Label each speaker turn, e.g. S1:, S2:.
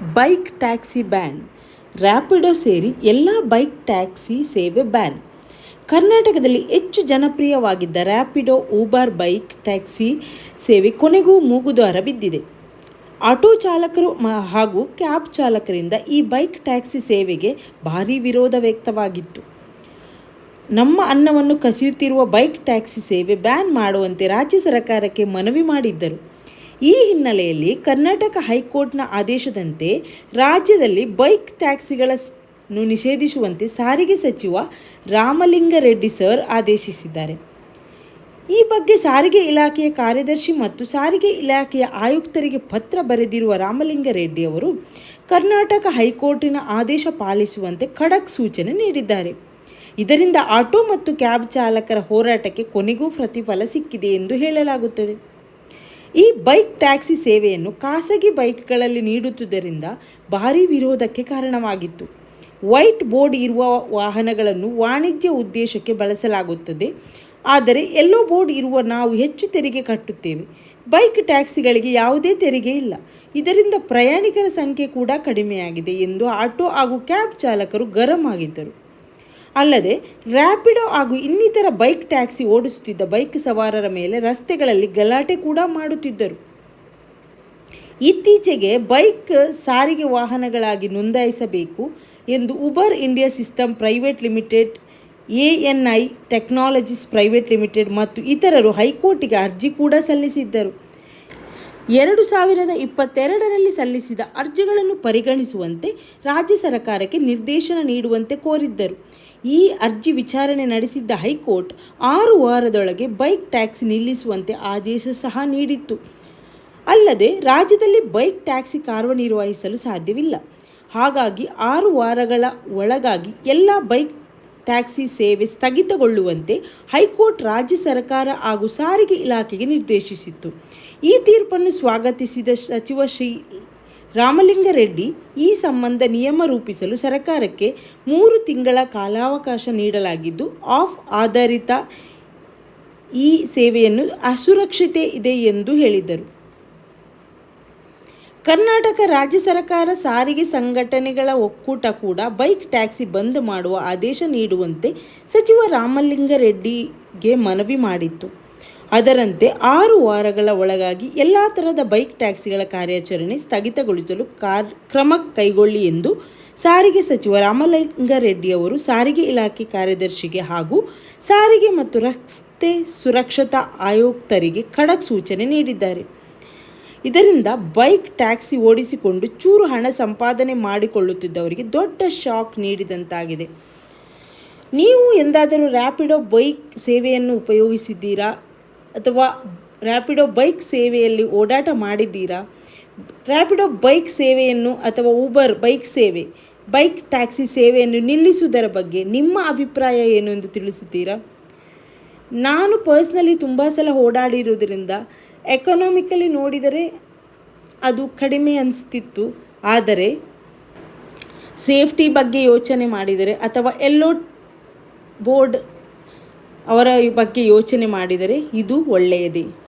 S1: Bike taxi ban. Rapido ಸೇರಿ ಎಲ್ಲ bike taxi ಸೇವೆ ಬ್ಯಾನ್. ಕರ್ನಾಟಕದಲ್ಲಿ ಹೆಚ್ಚು ಜನಪ್ರಿಯವಾಗಿದ್ದ ರ್ಯಾಪಿಡೋ ಊಬರ್ ಬೈಕ್ ಟ್ಯಾಕ್ಸಿ ಸೇವೆ ಕೊನೆಗೂ ಮೂಗುದ್ವಾರ ಬಿದ್ದಿದೆ. ಆಟೋ ಚಾಲಕರು ಹಾಗೂ ಕ್ಯಾಬ್ ಚಾಲಕರಿಂದ ಈ ಬೈಕ್ ಟ್ಯಾಕ್ಸಿ ಸೇವೆಗೆ ಭಾರೀ ವಿರೋಧ ವ್ಯಕ್ತವಾಗಿತ್ತು. ನಮ್ಮ ಅನ್ನವನ್ನು ಕಸಿಯುತ್ತಿರುವ ಬೈಕ್ ಟ್ಯಾಕ್ಸಿ ಸೇವೆ ಬ್ಯಾನ್ ಮಾಡುವಂತೆ ರಾಜ್ಯ ಸರ್ಕಾರಕ್ಕೆ ಮನವಿ ಮಾಡಿದ್ದರು. ಈ ಹಿನ್ನೆಲೆಯಲ್ಲಿ ಕರ್ನಾಟಕ ಹೈಕೋರ್ಟ್ನ ಆದೇಶದಂತೆ ರಾಜ್ಯದಲ್ಲಿ ಬೈಕ್ ಟ್ಯಾಕ್ಸಿಗಳನ್ನು ನಿಷೇಧಿಸುವಂತೆ ಸಾರಿಗೆ ಸಚಿವ ರಾಮಲಿಂಗರೆಡ್ಡಿ ಸರ್ ಆದೇಶಿಸಿದ್ದಾರೆ. ಈ ಬಗ್ಗೆ ಸಾರಿಗೆ ಇಲಾಖೆಯ ಕಾರ್ಯದರ್ಶಿ ಮತ್ತು ಸಾರಿಗೆ ಇಲಾಖೆಯ ಆಯುಕ್ತರಿಗೆ ಪತ್ರ ಬರೆದಿರುವ ರಾಮಲಿಂಗಾರೆಡ್ಡಿ ಅವರು, ಕರ್ನಾಟಕ ಹೈಕೋರ್ಟಿನ ಆದೇಶ ಪಾಲಿಸುವಂತೆ ಖಡಕ್ ಸೂಚನೆ ನೀಡಿದ್ದಾರೆ. ಇದರಿಂದ ಆಟೋ ಮತ್ತು ಕ್ಯಾಬ್ ಚಾಲಕರ ಹೋರಾಟಕ್ಕೆ ಕೊನೆಗೂ ಪ್ರತಿಫಲ ಸಿಕ್ಕಿದೆ ಎಂದು ಹೇಳಲಾಗುತ್ತದೆ. ಈ ಬೈಕ್ ಟ್ಯಾಕ್ಸಿ ಸೇವೆಯನ್ನು ಖಾಸಗಿ ಬೈಕ್ಗಳಲ್ಲಿ ನೀಡುತ್ತಿದ್ದರಿಂದ ಭಾರೀ ವಿರೋಧಕ್ಕೆ ಕಾರಣವಾಗಿತ್ತು. ವೈಟ್ ಬೋರ್ಡ್ ಇರುವ ವಾಹನಗಳನ್ನು ವಾಣಿಜ್ಯ ಉದ್ದೇಶಕ್ಕೆ ಬಳಸಲಾಗುತ್ತದೆ. ಆದರೆ ಎಲ್ಲೋ ಬೋರ್ಡ್ ಇರುವ ನಾವು ಹೆಚ್ಚು ತೆರಿಗೆ ಕಟ್ಟುತ್ತೇವೆ. ಬೈಕ್ ಟ್ಯಾಕ್ಸಿಗಳಿಗೆ ಯಾವುದೇ ತೆರಿಗೆ ಇಲ್ಲ. ಇದರಿಂದ ಪ್ರಯಾಣಿಕರ ಸಂಖ್ಯೆ ಕೂಡ ಕಡಿಮೆಯಾಗಿದೆ ಎಂದು ಆಟೋ ಹಾಗೂ ಕ್ಯಾಬ್ ಚಾಲಕರು ಗರಂ ಆಗಿದ್ದರು. ಅಲ್ಲದೆ ರ್ಯಾಪಿಡೋ ಹಾಗೂ ಇನ್ನಿತರ ಬೈಕ್ ಟ್ಯಾಕ್ಸಿ ಓಡಿಸುತ್ತಿದ್ದ ಬೈಕ್ ಸವಾರರ ಮೇಲೆ ರಸ್ತೆಗಳಲ್ಲಿ ಗಲಾಟೆ ಕೂಡ ಮಾಡುತ್ತಿದ್ದರು. ಇತ್ತೀಚೆಗೆ ಬೈಕ್ ಸಾರಿಗೆ ವಾಹನಗಳಾಗಿ ನೋಂದಾಯಿಸಬೇಕು ಎಂದು Uber India system private limited ANI technologies private limited ಮತ್ತು ಇತರರು ಹೈಕೋರ್ಟಿಗೆ ಅರ್ಜಿ ಕೂಡ ಸಲ್ಲಿಸಿದ್ದರು. ಎರಡು ಸಾವಿರದ ಇಪ್ಪತ್ತೆರಡರಲ್ಲಿ ಸಲ್ಲಿಸಿದ ಅರ್ಜಿಗಳನ್ನು ಪರಿಗಣಿಸುವಂತೆ ರಾಜ್ಯ ಸರ್ಕಾರಕ್ಕೆ ನಿರ್ದೇಶನ ನೀಡುವಂತೆ ಕೋರಿದ್ದರು. ಈ ಅರ್ಜಿ ವಿಚಾರಣೆ ನಡೆಸಿದ್ದ ಹೈಕೋರ್ಟ್ ಆರು ವಾರದೊಳಗೆ ಬೈಕ್ ಟ್ಯಾಕ್ಸಿ ನಿಲ್ಲಿಸುವಂತೆ ಆದೇಶ ಸಹ ನೀಡಿತ್ತು. ಅಲ್ಲದೆ, ರಾಜ್ಯದಲ್ಲಿ ಬೈಕ್ ಟ್ಯಾಕ್ಸಿ ಕಾರ್ಯನಿರ್ವಹಿಸಲು ಸಾಧ್ಯವಿಲ್ಲ. ಹಾಗಾಗಿ ಆರು ವಾರಗಳ ಒಳಗಾಗಿ ಎಲ್ಲ ಬೈಕ್ ಟ್ಯಾಕ್ಸಿ ಸೇವೆ ಸ್ಥಗಿತಗೊಳ್ಳುವಂತೆ ಹೈಕೋರ್ಟ್ ರಾಜ್ಯ ಸರ್ಕಾರ ಹಾಗೂ ಸಾರಿಗೆ ಇಲಾಖೆಗೆ ನಿರ್ದೇಶಿಸಿತ್ತು. ಈ ತೀರ್ಪನ್ನು ಸ್ವಾಗತಿಸಿದ ಸಚಿವ ಶ್ರೀ ರಾಮಲಿಂಗರೆಡ್ಡಿ ಈ ಸಂಬಂಧ ನಿಯಮ ರೂಪಿಸಲು ಸರ್ಕಾರಕ್ಕೆ ಮೂರು ತಿಂಗಳ ಕಾಲಾವಕಾಶ ನೀಡಲಾಗಿದ್ದು, ಆಫ್ ಆಧಾರಿತ ಈ ಸೇವೆಯನ್ನು ಅಸುರಕ್ಷತೆ ಇದೆ ಎಂದು ಹೇಳಿದರು. ಕರ್ನಾಟಕ ರಾಜ್ಯ ಸರ್ಕಾರ ಸಾರಿಗೆ ಸಂಘಟನೆಗಳ ಒಕ್ಕೂಟ ಕೂಡ ಬೈಕ್ ಟ್ಯಾಕ್ಸಿ ಬಂದ್ ಮಾಡುವ ಆದೇಶ ನೀಡುವಂತೆ ಸಚಿವ ರಾಮಲಿಂಗಾರೆಡ್ಡಿಗೆ ಮನವಿ ಮಾಡಿತ್ತು. ಅದರಂತೆ ಆರು ವಾರಗಳ ಒಳಗಾಗಿ ಎಲ್ಲ ಥರದ ಬೈಕ್ ಟ್ಯಾಕ್ಸಿಗಳ ಕಾರ್ಯಾಚರಣೆ ಸ್ಥಗಿತಗೊಳಿಸಲು ಕಾರ್ ಕ್ರಮ ಕೈಗೊಳ್ಳಿ ಎಂದು ಸಾರಿಗೆ ಸಚಿವ ರಾಮಲಿಂಗಾರೆಡ್ಡಿ ಅವರು ಸಾರಿಗೆ ಇಲಾಖೆ ಕಾರ್ಯದರ್ಶಿಗೆ ಹಾಗೂ ಸಾರಿಗೆ ಮತ್ತು ರಸ್ತೆ ಸುರಕ್ಷತಾ ಆಯುಕ್ತರಿಗೆ ಖಡಕ್ ಸೂಚನೆ ನೀಡಿದ್ದಾರೆ. ಇದರಿಂದ ಬೈಕ್ ಟ್ಯಾಕ್ಸಿ ಓಡಿಸಿಕೊಂಡು ಚೂರು ಹಣ ಸಂಪಾದನೆ ಮಾಡಿಕೊಳ್ಳುತ್ತಿದ್ದವರಿಗೆ ದೊಡ್ಡ ಶಾಕ್ ನೀಡಿದಂತಾಗಿದೆ. ನೀವು ಎಂದಾದರೂ ರ್ಯಾಪಿಡೋ ಬೈಕ್ ಸೇವೆಯನ್ನು ಉಪಯೋಗಿಸಿದ್ದೀರಾ? ಅಥವಾ ರ್ಯಾಪಿಡೋ ಬೈಕ್ ಸೇವೆಯಲ್ಲಿ ಓಡಾಟ ಮಾಡಿದ್ದೀರಾ? ರ್ಯಾಪಿಡೋ ಬೈಕ್ ಸೇವೆಯನ್ನು ಅಥವಾ ಊಬರ್ ಬೈಕ್ ಸೇವೆ, ಬೈಕ್ ಟ್ಯಾಕ್ಸಿ ಸೇವೆಯನ್ನು ನಿಲ್ಲಿಸುವುದರ ಬಗ್ಗೆ ನಿಮ್ಮ ಅಭಿಪ್ರಾಯ ಏನು ಎಂದು ತಿಳಿಸುತ್ತೀರಾ ನಾನು ಪರ್ಸ್ನಲಿ ತುಂಬ ಸಲ ಓಡಾಡಿರೋದ್ರಿಂದ ಎಕನಾಮಿಕಲಿ ನೋಡಿದರೆ ಅದು ಕಡಿಮೆ ಅನಿಸ್ತಿತ್ತು. ಆದರೆ ಸೇಫ್ಟಿ ಬಗ್ಗೆ ಯೋಚನೆ ಮಾಡಿದರೆ ಅಥವಾ ಎಲ್ಲೋ ಬೋರ್ಡ್ ಅವರ ಬಗ್ಗೆ ಯೋಚನೆ ಮಾಡಿದರೆ ಇದು ಒಳ್ಳೆಯದೇ.